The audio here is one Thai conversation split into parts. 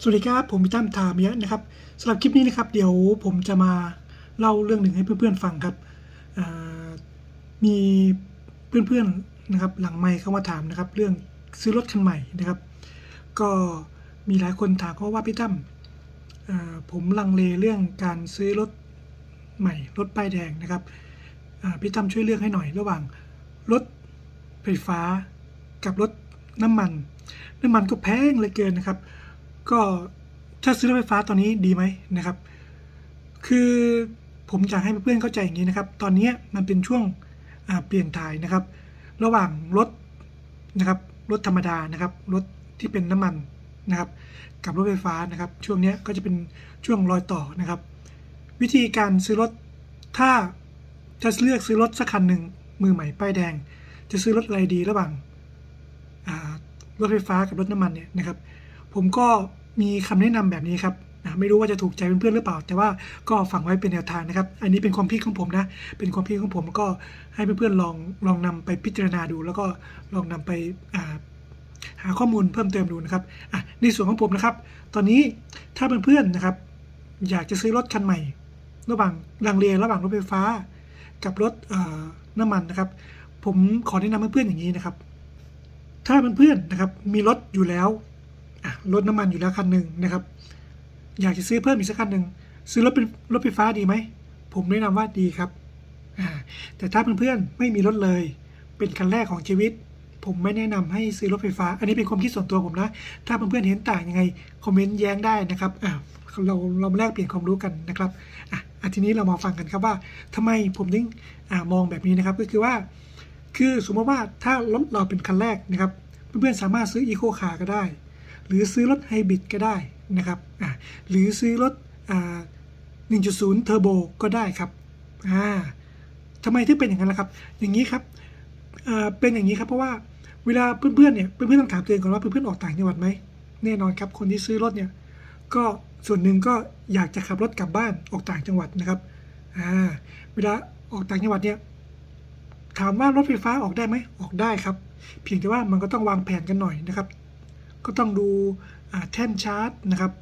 สวัสดีครับ ผมพี่ตั้มทามยะนะครับสำหรับคลิปนี้นะครับเดี๋ยวผมจะมาเล่าเรื่องหนึ่งให้เพื่อนๆฟังครับมีเพื่อนๆนะครับหลังไมค์เข้ามาถามนะครับ เรื่องซื้อรถคันใหม่นะครับ ก็มีหลายคนถามเขาว่าพี่ตั้มผมลังเลเรื่องการซื้อรถใหม่รถป้ายแดงนะครับพี่ตั้มช่วยเลือกให้หน่อยระหว่างรถไฟฟ้ากับรถน้ำมัน น้ำมันก็แพงเหลยเกินนะครับ ก็ถ้าซื้อรถไฟฟ้าตอนนี้ดีไหมนะครับ คือผมอยากให้เพื่อนๆเข้าใจอย่างนี้นะครับ ตอนนี้มันเป็นช่วงเปลี่ยนถ่ายนะครับ ระหว่างรถนะครับรถธรรมดานะครับรถที่เป็นน้ำมันนะครับ กับรถไฟฟ้านะครับ ช่วงนี้ก็จะเป็นช่วงรอยต่อนะครับ วิธีการซื้อรถถ้าจะเลือกซื้อรถสักคันหนึ่งมือใหม่ป้ายแดง จะซื้อรถอะไรดีระหว่างรถไฟฟ้ากับรถน้ำมันเนี่ยนะครับ ผมก็มีคำแนะนำแบบนี้ครับนะไม่รู้ว่าจะถูกใจเพื่อนๆหรือเปล่า แต่ว่าก็ฝังไว้เป็นแนวทางนะครับ อันนี้เป็นความคิดของผมนะ เป็นความคิดของผมก็ให้เพื่อนๆลองลองนำไปพิจารณาดู แล้วก็ลองนำไปาหาข้อมูลเพิ่มเติมดูนะครับอะในส่วนของผมนะครับ ตอนนี้ถ้าเพื่อนๆนะครับ อยากจะซื้อรถคันใหม่ ระหว่างลังเลระหว่างรถไฟฟ้า กับรถน้ำมันนะครับ ผมขอแนะนำเพื่อนๆอย่างนี้นะครับ ถ้าเพื่อนๆนะครับ มีรถอยู่แล้ว รถน้ำมันอยู่แล้วคันหนึ่งนะครับ อยากจะซื้อเพิ่มอีกสักคันหนึ่งซื้อรถเป็นรถไฟฟ้าดีไหม ผมแนะนำว่าดีครับ แต่ถ้าเพื่อนๆไม่มีรถเลย เป็นคันแรกของชีวิต ผมไม่แนะนำให้ซื้อรถไฟฟ้า อันนี้เป็นความคิดส่วนตัวผมนะ ถ้าเพื่อนๆเห็นต่างยังไงคอมเมนต์แย้งได้นะครับอ่าเราเราแลกเปลี่ยนความรู้กันนะครับอะทีนี้เรามาฟังกันครับว่าทำไมผมถึงอมองแบบนี้นะครับก็คือว่า คือสมมติว่าถ้ารถเราเป็นคันแรกนะครับ เพื่อนๆสามารถซื้ออีโคคาร์ก็ได้ หรือซื้อรถไฮบริดก็ได้นะครับหรือซื้อรถ1.0เทอร์โบก็ได้ครับทำไมถึงเป็นอย่างนั้นล่ะครับ อย่างนี้ครับเป็นอย่างนี้ครับเพราะว่าเวลาเพื่อนๆเนี่ยเพื่อนๆต้องถามตัวเองก่อนว่าเพื่อนๆออกต่างจังหวัดไหมแน่นอนครับคนที่ซื้อรถเนี่ยก็ส่วนหนึ่งก็อยากจะขับรถกลับบ้านออกต่างจังหวัดนะครับเวลาออกต่างจังหวัดเนี่ยถามว่ารถไฟฟ้าออกได้ไหมออกได้ครับ เพียงแต่ว่ามันก็ต้องวางแผนกันหน่อยนะครับ ก็ต้องดูแท่นชาร์จนะครับ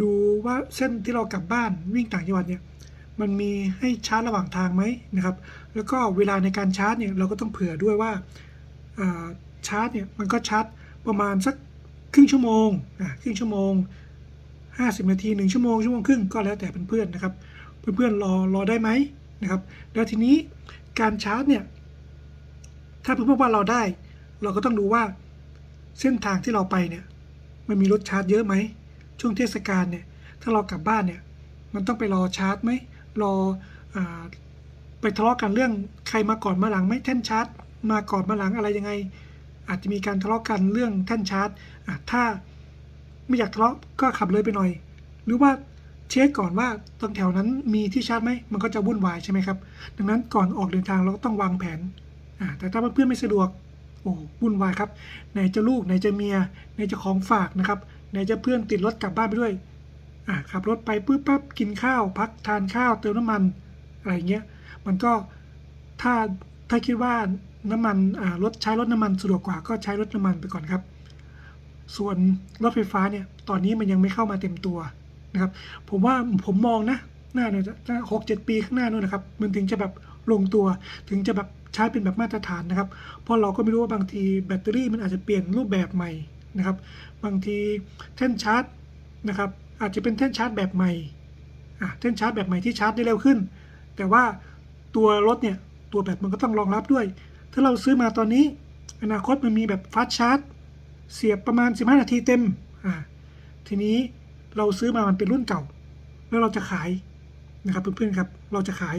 ดูว่าเส้นที่เรากลับบ้านวิ่งต่างจังหวัดเนี่ยมันมีให้ชาร์จระหว่างทางไหมนะครับ แล้วก็เวลาในการชาร์จเนี่ยเราก็ต้องเผื่อด้วยว่าชาร์จเนี่ยมันก็ชาร์จประมาณสักครึ่งชั่วโมงอ่าครึ่งชั่วโมง 50 นาที 1 ชั่วโมงชั่วโมงครึ่งก็แล้วแต่เพื่อนๆนะครับ เพื่อนๆรอรอได้ไหมนะครับ แล้วทีนี้การชาร์จเนี่ยถ้าเพื่อนๆว่าเราได้ เราก็ต้องดูว่า เส้นทางที่เราไปเนี่ยมันมีรถชาร์จเยอะไหม ช่วงเทศกาลเนี่ย ถ้าเรากลับบ้านเนี่ย มันต้องไปรอชาร์จไหมรออไปทะเลาะกันเรื่องใครมาก่อนมาหลังไหมแท่นชาร์จ มาก่อนมาหลังอะไรยังไง อาจจะมีการทะเลาะกันเรื่องแท่นชาร์จถ้าไม่อยากทะเลาะก็ขับเลยไปหน่อย หรือว่าเช็คก่อนว่าตรงแถวนั้นมีที่ชาร์จไหมมันก็จะวุ่นวายใช่ไหมครับ ดังนั้นก่อนออกเดินทางเราก็ต้องวางแผนแต่ถ้าเพื่อนไม่สะดวก โอ้วุ่นวายครับไหนจะลูกไหนจะเมียไหนจะของฝากนะครับไหนจะเพื่อนติดรถกลับบ้านไปด้วยอ่าขับรถไปปุ๊บปั๊บกินข้าว พักทานข้าวเติมน้ำมันอะไรเงี้ยมันก็ถ้าถ้าคิดว่าน้ำมันรถใช้รถน้ำมันสะดวกกว่าก็ใช้รถน้ำมันไปก่อนครับ ส่วนรถไฟฟ้าเนี่ยตอนนี้มันยังไม่เข้ามาเต็มตัวนะครับ ผมว่าผมมองนะหน้าเนี่ยหกเจ็ดปีข้างหน้านู้นนะครับ มันถึงจะแบบลงตัวถึงจะแบบ ใช้เป็นแบบมาตรฐานนะครับ เพราะเราก็ไม่รู้ว่าบางทีแบตเตอรี่มันอาจจะเปลี่ยนรูปแบบใหม่นะครับ บางทีแท่นชาร์จนะครับอาจจะเป็นแท่นชาร์จแบบใหม่อะแท่นชาร์จแบบใหม่ที่ชาร์จได้เร็วขึ้น แต่ว่าตัวรถเนี่ยตัวแบตมันก็ต้องรองรับด้วย ถ้าเราซื้อมาตอนนี้ อนาคตมันมีแบบฟาสชาร์จเสียบประมาณ 15 นาทีเต็มอ่าทีนี้เราซื้อมามันเป็นรุ่นเก่า แล้วเราจะขายนะครับเพื่อนๆครับ เราจะขาย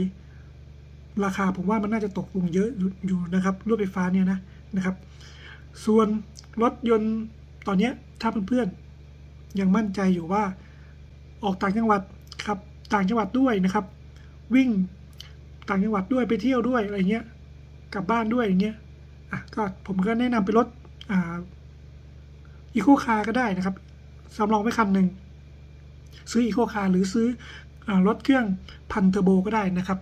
ราคาผมว่ามันน่าจะตกลงเยอะอยู่นะครับรถไฟฟ้าเนี่ยนะนะครับ ส่วนรถยนต์ตอนนี้ถ้าเพื่อนๆยังมั่นใจอยู่ว่าออกต่างจังหวัดครับต่างจังหวัดด้วยนะครับ วิ่งต่างจังหวัดด้วยไปเที่ยวด้วยอะไรเงี้ยกลับบ้านด้วยอย่างเงี้ยอะก็ผมก็แนะนำเป็นรถอ่าอีโคคาร์ก็ได้นะครับสำรองไว้คันหนึ่งซื้ออีโคคาร์หรือซื้ออรถเครื่องพันเทอร์โบก็ได้นะครับ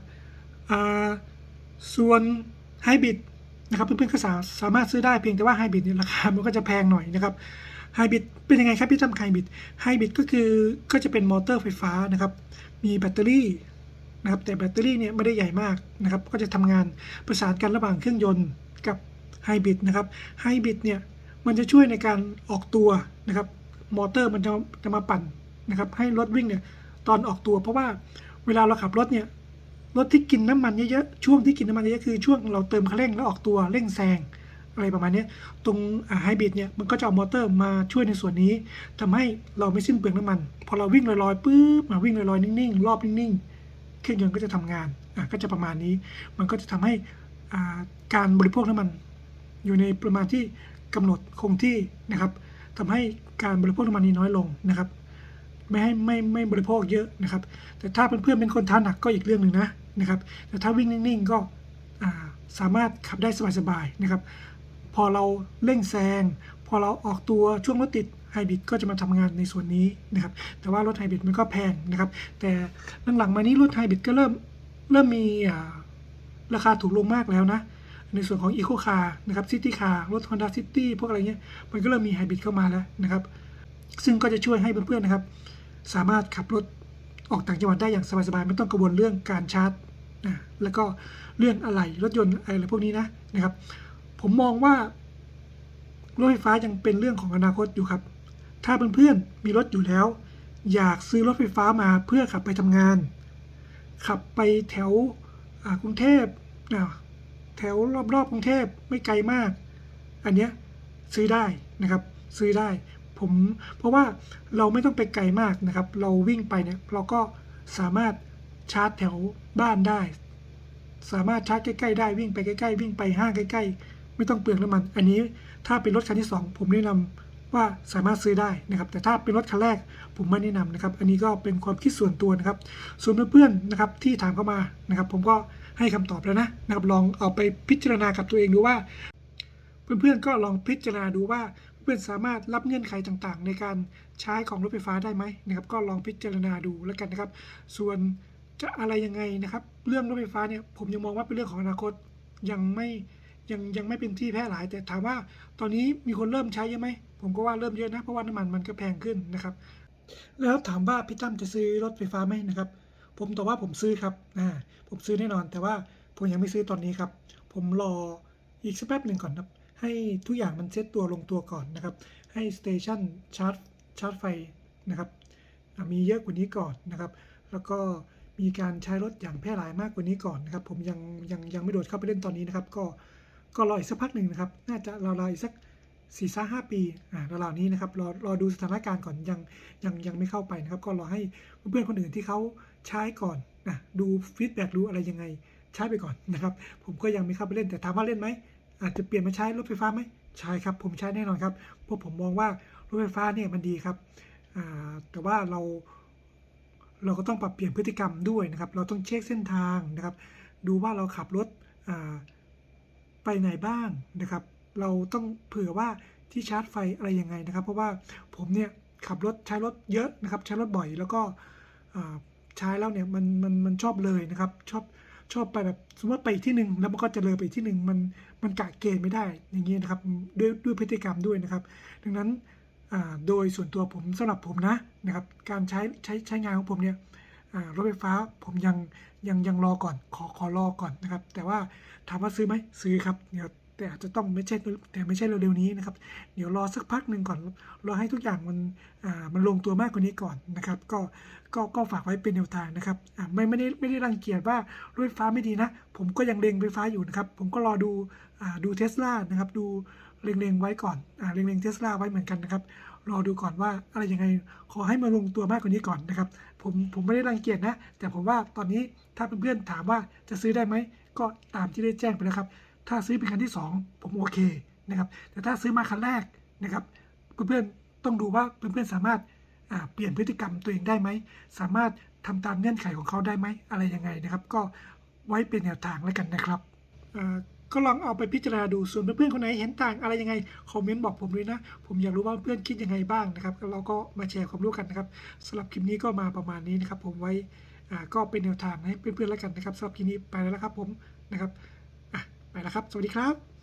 ส่วนไฮบริดนะครับเพื่อนๆก็สาสามารถซื้อได้เพียงแต่ว่าไฮบริดเนี่ยราคามันก็จะแพงหน่อยนะครับไฮบริดเป็นยังไงครับพี่ตั้มไฮบริดไฮบริดก็คือก็จะเป็นมอเตอร์ไฟฟ้านะครับ มีแบตเตอรี่นะครับแต่แบตเตอรี่เนี่ยไม่ได้ใหญ่มากนะครับ ก็จะทำงานประสานกันระหว่างเครื่องยนต์กับไฮบริดนะครับไฮบริดเนี่ยมันจะช่วยในการออกตัวนะครับมอเตอร์มันจะจะมาปั่นนะครับให้รถวิ่งเนี่ยตอนออกตัว เพราะว่าเวลาเราขับรถเนี่ย รถที่กินน้ำมันเยอะๆช่วงที่กินน้ำมันเยอะคือช่วงเราเติมคันเร่งแล้วออกตัวเร่งแซงอะไรประมาณนี้ตรงไฮบริดเนี่ยมันก็จะเอามอเตอร์มาช่วยในส่วนนี้ทำให้เราไม่สิ้นเปลืองน้ำมัน พอเราวิ่งลอยๆปุ๊บมาวิ่งลอยๆนิ่งๆ รอบนิ่งๆ เครื่องยนต์ก็จะทำงานอะก็จะประมาณนี้ มันก็จะทำให้อ่าการบริโภคน้ำมัน อยู่ในประมาณที่กำหนดคงที่นะครับทำให้การบริโภคน้ำมันนี้น้อยลงนะครับ ไม่ให้ไม่ไม่บริโภคเยอะนะครับ แต่ถ้าเพื่อนๆเป็นคนทานหนักก็อีกเรื่องหนึ่งนะ นะครับ แต่ถ้าวิ่งนิ่งๆก็สามารถขับได้สบายๆนะครับ พอเราเร่งแซง พอเราออกตัวช่วงรถติดไฮบริดก็จะมาทำงานในส่วนนี้นะครับ แต่ว่ารถไฮบริดมันก็แพงนะครับ แต่หลังๆมานี้รถไฮบริดก็เริ่มเริ่มมีราคาถูกลงมากแล้วนะ ในส่วนของ Eco Car นะครับซิตี้คาร์รถ Honda City พวกอะไรเงี้ย มันก็เริ่มมีไฮบริดเข้ามาแล้วนะครับ ซึ่งก็จะช่วยให้เพื่อนๆนะครับ สามารถขับรถออกต่างจังหวัดได้อย่างสบายๆ ไม่ต้องกังวลเรื่องการชาร์จ นะแล้วก็เรื่องอะไหล่รถยนต์อะไรพวกนี้นะนะครับ ผมมองว่ารถไฟฟ้ายังเป็นเรื่องของอนาคตอยู่ครับ ถ้าเพื่อนๆมีรถอยู่แล้ว อยากซื้อรถไฟฟ้ามาเพื่อขับไปทำงาน ขับไปแถวกรุงเทพแถวรอบๆกรุงเทพไม่ไกลมาก อันเนี้ยซื้อได้นะครับ ซื้อได้ผมเพราะว่าเราไม่ต้องไปไกลมากนะครับ เราวิ่งไปเนี่ยเราก็สามารถ ชาร์จแถวบ้านได้ สามารถชาร์จใกล้ๆได้วิ่งไปใกล้ๆวิ่งไปห้างใกล้ ๆ ไม่ต้องเปลืองน้ำมัน อันนี้ถ้าเป็นรถคันที่ 2 ผมแนะนำว่าสามารถซื้อได้นะครับ แต่ถ้าเป็นรถคันแรกผมไม่แนะนำนะครับ อันนี้ก็เป็นความคิดส่วนตัวนะครับ ส่วนเพื่อนๆนะครับที่ถามเข้ามานะครับ ผมก็ให้คำตอบแล้วนะนะครับลองเอาไปพิจารณากับตัวเองดูว่า เพื่อนๆก็ลองพิจารณาดูว่าเพื่อนสามารถรับเงื่อนไขต่างๆ ในการใช้ของรถไฟฟ้าได้ไหมนะครับ ก็ลองพิจารณาดูแล้วกันนะครับ ส่วน จะอะไรยังไงนะครับ เรื่องรถไฟฟ้าเนี่ยผมยังมองว่าเป็นเรื่องของอนาคตยังไม่ยังยังไม่เป็นที่แพร่หลาย แต่ถามว่าตอนนี้มีคนเริ่มใช้เยอะไหมผมก็ว่าเริ่มเยอะนะเพราะว่าน้ำมันมันก็แพงขึ้นนะครับ แล้วถามว่าพี่ตั้มจะซื้อรถไฟฟ้าไหมนะครับ ผมตอบว่าผมซื้อครับอ่าผมซื้อแน่นอน แต่ว่าผมยังไม่ซื้อตอนนี้ครับ ผมรออีกสักแป๊บหนึ่งก่อนครับ ให้ทุกอย่างมันเซตตัวลงตัวก่อนนะครับ ให้สเตชันชาร์จชาร์จไฟนะครับมีเยอะกว่านี้ก่อนนะครับ แล้วก็ มีการใช้รถอย่างแพร่หลายมากกว่านี้ก่อนนะครับ ผมยังยังยังไม่โดดเข้าไปเล่นตอนนี้นะครับ ก็ก็รออีกสักพักหนึ่งนะครับ น่าจะราวๆอีกสักสี่สห้าปีอ่าราวๆนี้นะครับรอรอดูสถานการณ์ก่อนยังยังยังไม่เข้าไปนะครับ ก็รอให้เพื่อนคนอื่นที่เขาใช้ก่อนนะดูฟีดแบ็กดูอะไรยังไงใช้ไปก่อนนะครับ ผมก็ยังไม่เข้าไปเล่นแต่ถามว่าเล่นไหมอาจจะเปลี่ยนมาใช้รถไฟฟ้าไหมใช่ครับ ผมใช้แน่นอนครับเพราะผมมองว่ารถไฟฟ้าเนี่ยมันดีครับอ่าแต่ว่าเรา เราก็ต้องปรับเปลี่ยนพฤติกรรมด้วยนะครับ เราต้องเช็คเส้นทางนะครับ ดูว่าเราขับรถไปไหนบ้างนะครับ เราต้องเผื่อว่าที่ชาร์จไฟอะไรยังไงนะครับ เพราะว่าผมเนี่ยขับรถใช้รถเยอะนะครับ ใช้รถบ่อยแล้วก็ใช้แล้วเนี่ยมันมันมันชอบเลยนะครับ ชอบชอบไปแบบสมมติไปที่หนึ่งแล้วมันก็จะเลยไปที่หนึ่งมันมันกะเกณฑ์ไม่ได้อย่างนี้นะครับด้วยด้วยพฤติกรรมด้วยนะครับ ดังนั้น โดยส่วนตัวผมสำหรับผมนะนะครับการใช้ใช้ใช้งานของผมเนี่ยรถไฟฟ้าผมยังยังยังรอก่อนขอขอรอก่อนนะครับ แต่ว่าถามว่าซื้อไหมซื้อครับเดี๋ยวแต่อาจจะต้องไม่ใช่แต่ไม่ใช่เร็วๆนี้นะครับ เดี๋ยวรอสักพักหนึ่งก่อนรอให้ทุกอย่างมันมันลงตัวมากกว่านี้ก่อนนะครับ ก็ก็ก็ฝากไว้เป็นแนวทางนะครับไม่ไม่ได้ไม่ได้รังเกียจว่ารถไฟฟ้าไม่ดีนะ ผมก็ยังเล็งไฟฟ้าอยู่นะครับ ผมก็รอดูอดูเทสลานะครับดู เล็งๆไว้ก่อนอ่าเล็งๆเทสลาไว้เหมือนกันนะครับรอดูก่อนว่าอะไรยังไงขอให้มาลงตัวมากกว่านี้ก่อนนะครับ ผมผมไม่ได้รังเกียจนะ แต่ผมว่าตอนนี้ถ้าเพื่อนๆถามว่าจะซื้อได้ไหม ก็ตามที่ได้แจ้งไปแล้วครับ ถ้าซื้อเป็นคันที่ 2 ผมโอเคนะครับ แต่ถ้าซื้อมาคันแรกนะครับ เพื่อนๆต้องดูว่าเพื่อนๆสามารถอ่าเปลี่ยนพฤติกรรมตัวเองได้ไหม สามารถทำตามเงื่อนไขของเขาได้ไหมอะไรยังไงนะครับ ก็ไว้เป็นแนวทางแล้วกันนะครับอ่า ก็ลองเอาไปพิจารณาดูส่วนเพื่อนๆคนไหนเห็นต่างอะไรยังไงคอมเมนต์บอกผมด้วยนะ ผมอยากรู้ว่าเพื่อนคิดยังไงบ้างนะครับเราก็มาแชร์ความรู้กันนะครับสำหรับคลิปนี้ก็มาประมาณนี้นะครับ ผมไว้ก็เป็นแนวทางให้เพื่อนๆแล้วกันนะครับสำหรับคลิปนี้ไปแล้วครับผมนะครับไปแล้วครับ สวัสดีครับ